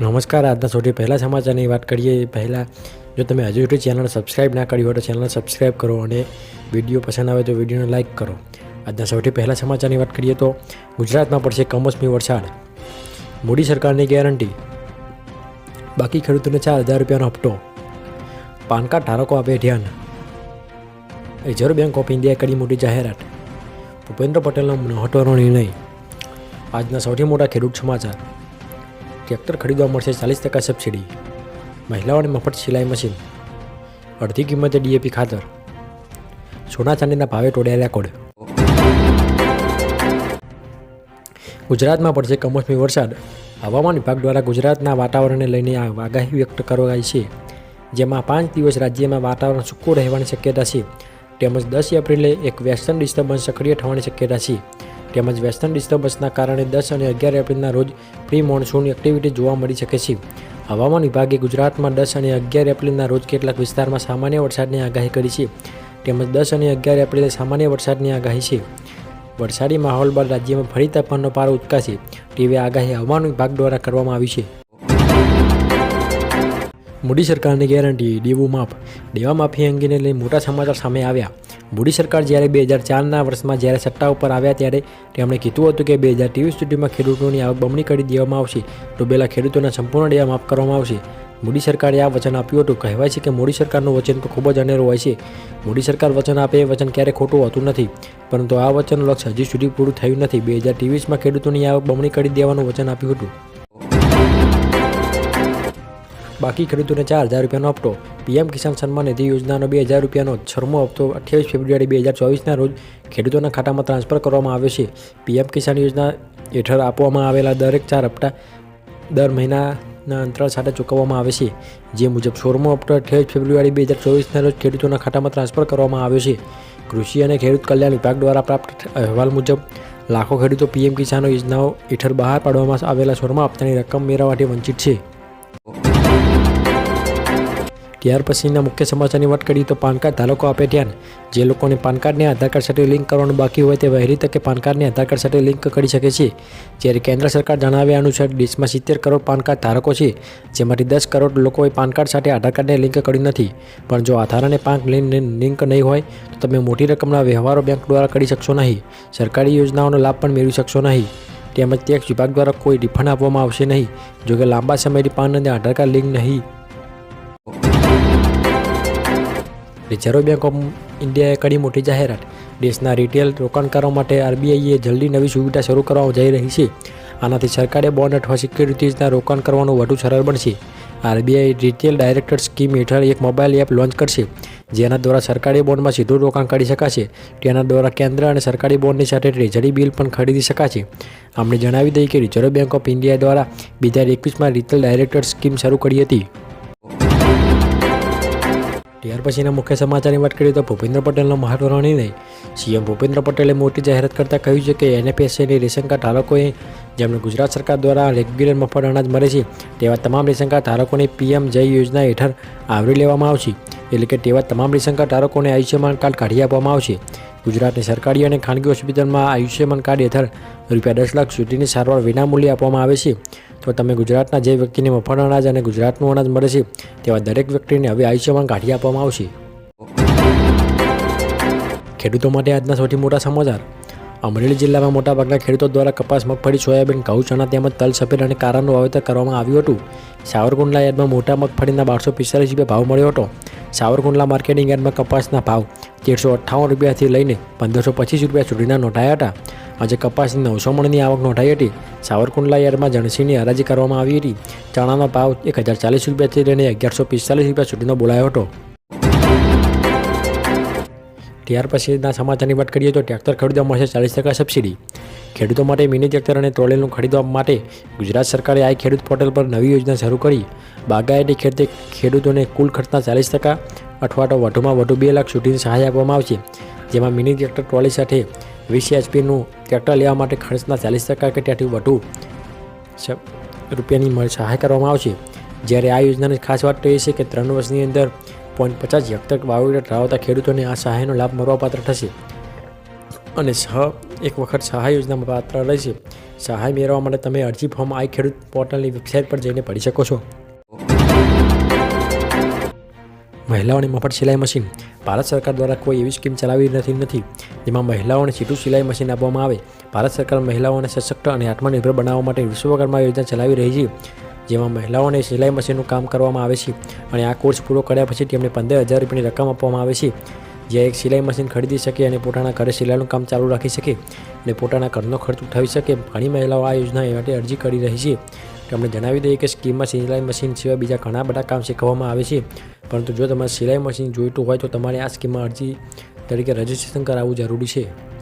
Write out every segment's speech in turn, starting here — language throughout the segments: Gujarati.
નમસ્કાર. આજના સૌથી પહેલાં સમાચારની વાત કરીએ. પહેલાં, જો તમે હજુ સુધી ચેનલ સબસ્ક્રાઇબ ના કરી હોય તો ચેનલ સબસ્ક્રાઇબ કરો અને વીડિયો પસંદ આવે તો વિડીયોને લાઇક કરો. આજના સૌથી પહેલાં સમાચારની વાત કરીએ તો, ગુજરાતમાં પડશે કમોસમી વરસાદ. મોદી સરકારની ગેરંટી બાકી ખેડૂતોને ચાર હજાર રૂપિયાનો હપ્તો. પાન કાર્ડ ધારકો આપે ધ્યાન. રિઝર્વ બેંક ઓફ ઇન્ડિયાએ કરી મોટી જાહેરાત. ભૂપેન્દ્ર પટેલનો મહત્વનો નિર્ણય. આજના સૌથી મોટા ખેડૂત સમાચાર. ટ્રેક્ટર ખરીદવા મળશે ચાલીસ ટકા સબસિડી. મહિલાઓને મફત સિલાઈ મશીન. અડધી કિંમતે ડીએપી ખાતર. સોના ચાંદીના ભાવે તોડ્યા રેકોર્ડ. ગુજરાતમાં પડશે કમોસમી વરસાદ. હવામાન વિભાગ દ્વારા ગુજરાતના વાતાવરણને લઈને આગાહી વ્યક્ત કરવાઈ છે. જેમાં પાંચ દિવસ રાજ્યમાં વાતાવરણ સૂકું રહેવાની શક્યતા છે. તેમજ દસ એપ્રિલે એક વેસ્ટર્ન ડિસ્ટર્બન્સ સક્રિય થવાની શક્યતા છે. તેમજ વેસ્ટર્ન ડિસ્ટર્બન્સના કારણે દસ અને અગિયાર એપ્રિલના રોજ પ્રી મોન્સૂન એક્ટિવિટી જોવા મળી શકે છે. હવામાન વિભાગે ગુજરાતમાં દસ અને અગિયાર એપ્રિલના રોજ કેટલાક વિસ્તારમાં સામાન્ય વરસાદની આગાહી કરી છે. તેમજ દસ અને અગિયાર એપ્રિલે સામાન્ય વરસાદની આગાહી છે. વરસાદી માહોલ બાદ રાજ્યમાં ફરી તાપમાનનો પારો ઉચકાશે. તેવી આગાહી હવામાન વિભાગ દ્વારા કરવામાં આવી છે. મોદી સરકારની ગેરંટી, દેવું માફ. દેવા માફી અંગેને લઈ મોટા સમાચાર સામે આવ્યા. મોદી સરકાર જ્યારે બે હજાર ચારના વર્ષમાં જ્યારે સત્તા ઉપર આવ્યા ત્યારે તેમણે કીધું હતું કે બે હજાર ત્રેવીસ સુધીમાં ખેડૂતોની આવક બમણી કરી દેવામાં આવશે ડૂબેલા ખેડૂતોના સંપૂર્ણ ડેવા માફ કરવામાં આવશે. મોદી સરકારે આ વચન આપ્યું હતું. કહેવાય છે કે મોદી સરકારનું વચન તો ખૂબ જ અનેરું હોય છે. મોદી સરકાર વચન આપે એ વચન ક્યારેય ખોટું હોતું નથી. પરંતુ આ વચનનું લક્ષ્ય હજી સુધી પૂરું થયું નથી. બે હજાર ત્રેવીસમાં ખેડૂતોની આવક બમણી કરી દેવાનું વચન આપ્યું હતું. બાકી ખેડૂતોને ચાર હજાર રૂપિયાનો હપ્તો. પીએમ કિસાન સન્માન નિધિ યોજનાનો બે હજાર રૂપિયાનો છરમો હપ્તો અઠ્યાવીસ ફેબ્રુઆરી બે હજાર ચોવીસના રોજ ખેડૂતોના ખાતામાં ટ્રાન્સફર કરવામાં આવ્યો છે. પીએમ કિસાન યોજના હેઠળ આપવામાં આવેલા દરેક ચાર હપ્તા દર મહિનાના અંતરાળ સાથે ચૂકવવામાં આવે છે. જે મુજબ સોળમો હપ્તો અઠ્યાવીસ ફેબ્રુઆરી બે હજાર ચોવીસના રોજ ખેડૂતોના ખાતામાં ટ્રાન્સફર કરવામાં આવ્યો છે. કૃષિ અને ખેડૂત કલ્યાણ વિભાગ દ્વારા પ્રાપ્ત અહેવાલ મુજબ લાખો ખેડૂતો પીએમ કિસાન યોજનાઓ હેઠળ બહાર પાડવામાં આવેલા સ્વરમાં હપ્તાની રકમ મેળવવાથી વંચિત છે. ત્યાર પછીના મુખ્ય સમાચારની વાત કરીએ તો પાન કાર્ડ ધારકો આપે ધ્યાન. જે લોકોને પાન કાર્ડને આધાર કાર્ડ સાથે લિંક કરવાનું બાકી હોય તે વહેલી તકે પાન કાર્ડને આધાર કાર્ડ સાથે લિંક કરી શકે છે. જ્યારે કેન્દ્ર સરકાર જણાવ્યા અનુસાર દેશમાં સિત્તેર કરોડ પાન કાર્ડ ધારકો છે, જેમાંથી દસ કરોડ લોકોએ પાન કાર્ડ સાથે આધાર કાર્ડને લિંક કર્યું નથી. પણ જો આધાર અને પાન લિંક નહીં હોય, તો તમે મોટી રકમના વ્યવહારો બેંક દ્વારા કરી શકશો નહીં. સરકારી યોજનાઓનો લાભ પણ મેળવી શકશો નહીં. તેમજ ટેક્સ વિભાગ દ્વારા કોઈ રિફંડ આપવામાં આવશે નહીં. જોકે લાંબા સમયથી પાન અને આધાર કાર્ડ લિંક નહીં રિઝર્વ બેંક ઓફ ઇન્ડિયાએ કરી મોટી જાહેરાત. દેશના રિટેલ રોકાણકારો માટે આરબીઆઈએ જલ્દી નવી સુવિધા શરૂ કરવા જઈ રહી છે. આનાથી સરકારે બોન્ડ અથવા સિક્યુરિટીઝના રોકાણ કરવાનું વધુ સરળ બનશે. આરબીઆઈ રિટેલ ડાયરેક્ટર સ્કીમ હેઠળ એક મોબાઈલ એપ લોન્ચ કરશે, જેના દ્વારા સરકારી બોન્ડમાં સીધું રોકાણ કરી શકાશે. તેના દ્વારા કેન્દ્ર અને સરકારી બોન્ડની સાથે ટ્રેઝરી બિલ પણ ખરીદી શકાશે. આપણે જણાવી દઈએ કે રિઝર્વ બેંક ઓફ ઇન્ડિયા દ્વારા બે હજાર એકવીસમાં રિટેલ ડાયરેક્ટર સ્કીમ શરૂ કરી હતી. ત્યાર પછીના મુખ્ય સમાચારની વાત કરીએ તો ભૂપેન્દ્ર પટેલનો મહત્વનો નિર્ણય સીએમ ભૂપેન્દ્ર પટેલે મોટી જાહેરાત કરતાં કહ્યું છે કે એનએપીએસસીની રેશન કાર્ડ ધારકોએ જેમને ગુજરાત સરકાર દ્વારા રેગ્યુલર મફત અનાજ મળે છે, તેવા તમામ રેશન ધારકોને પીએમ જય યોજના હેઠળ આવરી લેવામાં આવશે. એટલે કે તેવા તમામ રેશન કાર્ડ ધારકોને આયુષ્યમાન કાર્ડ કાઢી આપવામાં આવશે. ગુજરાતની સરકારી અને ખાનગી હોસ્પિટલમાં આયુષ્યમાન કાર્ડ હેઠળ રૂપિયા દસ લાખ સુધીની સારવાર વિનામૂલ્યે આપવામાં આવે છે. તો તમે ગુજરાતના જે વ્યક્તિને મફત અનાજ અને ગુજરાતનું અનાજ મળે છે, તેવા દરેક વ્યક્તિને હવે આયુષ્યમાન કાઢી આપવામાં આવશે. ખેડૂતો માટે આજના સૌથી મોટા સમાચાર. અમરેલી જિલ્લામાં મોટાભાગના ખેડૂતો દ્વારા કપાસ, મગફળી, સોયાબીન, ઘઉં, ચણા તેમજ તલ, સફેદ અને કારાનું વાવેતર કરવામાં આવ્યું હતું. સાવરકુંડલા યાર્ડમાં મોટા મગફળીના બારસો પિસ્તાલીસ રૂપિયા ભાવ મળ્યો હતો. સાવરકુંડલા માર્કેટિંગ યાર્ડમાં કપાસના ભાવ તેરસો અઠ્ઠાવન રૂપિયાથી લઈને પંદરસો પચીસ રૂપિયા સુધીના નોંધાયા હતા. આજે કપાસની નવસો મણની આવક નોંધાઈ હતી. સાવરકુંડલા યાર્ડમાં જણસીની હરાજી કરવામાં આવી હતી. ચણાનો ભાવ એક હજાર ચાલીસ રૂપિયાથી લઈને અગિયારસો પિસ્તાલીસ રૂપિયા સુધીનો બોલાયો હતો. ત્યાર પછીના સમાચારની વાત કરીએ તો ટ્રેક્ટર ખરીદવા મળશે ચાલીસ ટકા સબસિડી. ખેડૂતો માટે મિની ટ્રેક્ટર અને ટ્રોલીનું ખરીદવા માટે ગુજરાત સરકારે આ ખેડૂત પોર્ટલ પર નવી યોજના શરૂ કરી. બાગાયતી ખેતી ખેડૂતોને કુલ ખર્ચના ચાલીસ ટકા અથવા તો વધુમાં વધુ બે લાખ સુધીની સહાય આપવામાં આવશે. જેમાં મિની ટ્રેક્ટર ટ્રોલી સાથે વીસ એચપીનું ટ્રેક્ટર લેવા માટે ખર્ચના ચાલીસ ટકા કે ત્યાંથી વધુ રૂપિયાની સહાય કરવામાં આવશે. જ્યારે આ યોજનાની ખાસ વાત તો એ છે કે ત્રણ વર્ષની અંદર પોઈન્ટ પચાસ હેક્ટર વાવેતર ધરાવતા ખેડૂતોને આ સહાયનો લાભ મળવાપાત્ર થશે. અને સહ એક વખત સહાય યોજનામાં પાત્ર રહેશે. સહાય મેળવવા માટે તમે અરજી ફોર્મ આઈ ખેડૂત પોર્ટલની વેબસાઇટ પર જઈને ભરી શકો છો. મહિલાઓને મફત સિલાઈ મશીન. ભારત સરકાર દ્વારા કોઈ એવી સ્કીમ ચલાવી નથી નથી, જેમાં મહિલાઓને સીધું સિલાઈ મશીન આપવામાં આવે. ભારત સરકાર મહિલાઓને સશક્ત અને આત્મનિર્ભર બનાવવા માટે વિશ્વકર્મા યોજના ચલાવી રહી છે, જેમાં મહિલાઓને સિલાઈ મશીનનું કામ કરવામાં આવે છે અને આ કોર્સ પૂરો કર્યા પછી તેમને પંદર હજાર રૂપિયાની રકમ આપવામાં આવે છે. જે એક સિલાઈ મશીન ખરીદી શકે અને પોતાના ઘરે સિલાઈનું કામ ચાલુ રાખી શકે અને પોતાના ઘરનો ખર્ચ ઉઠાવી શકે. ઘણી મહિલાઓ આ યોજના માટે અરજી કરી રહી છે. તમને જણાવી દઈએ કે સ્કીમમાં સિલાઈ મશીન સિવાય બીજા ઘણા બધા કામ શીખવવામાં આવે છે. પરંતુ જો તમારે સિલાઈ મશીન જોઈતું હોય તો તમારે આ સ્કીમમાં અરજી તરીકે રજિસ્ટ્રેશન કરાવવું જરૂરી છે.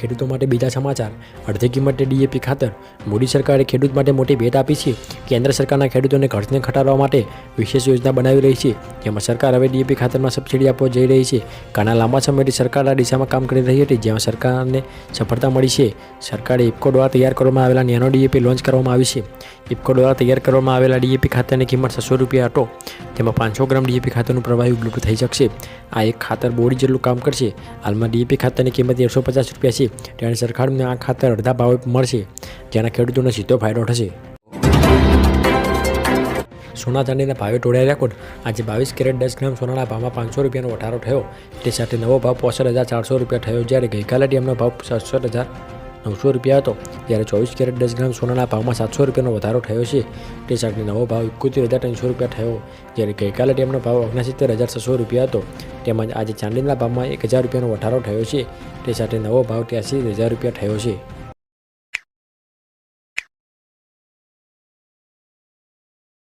ખેડૂતો માટે બીજા સમાચાર. અડધી કિંમતે ડીએપી ખાતર. મોદી સરકારે ખેડૂત માટે મોટી ભેટ આપી છે. કેન્દ્ર સરકારના ખેડૂતોને ખર્ચને ઘટાડવા માટે વિશેષ યોજના બનાવી રહી છે. જેમાં સરકાર હવે ડીએપી ખાતરમાં સબસિડી આપવા જઈ રહી છે. ઘણા લાંબા સમયથી સરકાર આ દિશામાં કામ કરી રહી હતી, જેમાં સરકારને સફળતા મળી છે. સરકારે ઇફકો દ્વારા તૈયાર કરવામાં આવેલા નેનો ડીએપી લોન્ચ કરવામાં આવી છે. ઇફકો દ્વારા તૈયાર કરવામાં આવેલા ડીએપી ખાતરની કિંમત છસો રૂપિયા હતો. તેમાં પાંચસો ગ્રામ ડીએપી ખાતરનું પ્રવાહી ઉપલબ્ધ થઈ શકશે. આ એક ખાતર બોડી જેટલું કામ કરશે. હાલમાં ડીએપી ખાતરની કિંમત એકસો પચાસ રૂપિયા છે. ત્યારે સરકારને આ ખાતર અડધા ભાવે મળશે. જેના ખેડૂતોને સીધો ફાયદો થશે. સોના ચાંદીના ભાવે તોડ્યા રેકોર્ડ. આજે બાવીસ કેરેટ દસ ગ્રામ સોનાના ભાવમાં પાંચસો રૂપિયાનો વધારો થયો. તે સાથે નવો ભાવ પોસઠ હજાર ચારસો રૂપિયા થયો જ્યારે ગઈકાલે તેમનો ભાવ સડસઠ હજાર નવસો રૂપિયા હતો. જ્યારે ચોવીસ કેરેટ દસ ગ્રામ સોનાના ભાવમાં સાતસો રૂપિયાનો વધારો થયો છે. તે સાથે નવો ભાવ એકોતેર હજાર ત્રણસો રૂપિયા થયો. જ્યારે ગઈકાલે તેમનો ભાવ ઓગણસિત્તેર હજાર છસો રૂપિયા હતો. તેમજ આજે ચાંદીના ભાવમાં એક હજાર રૂપિયાનો વધારો થયો છે. તે સાથે નવો ભાવ ત્યાંસી હજાર રૂપિયા થયો છે.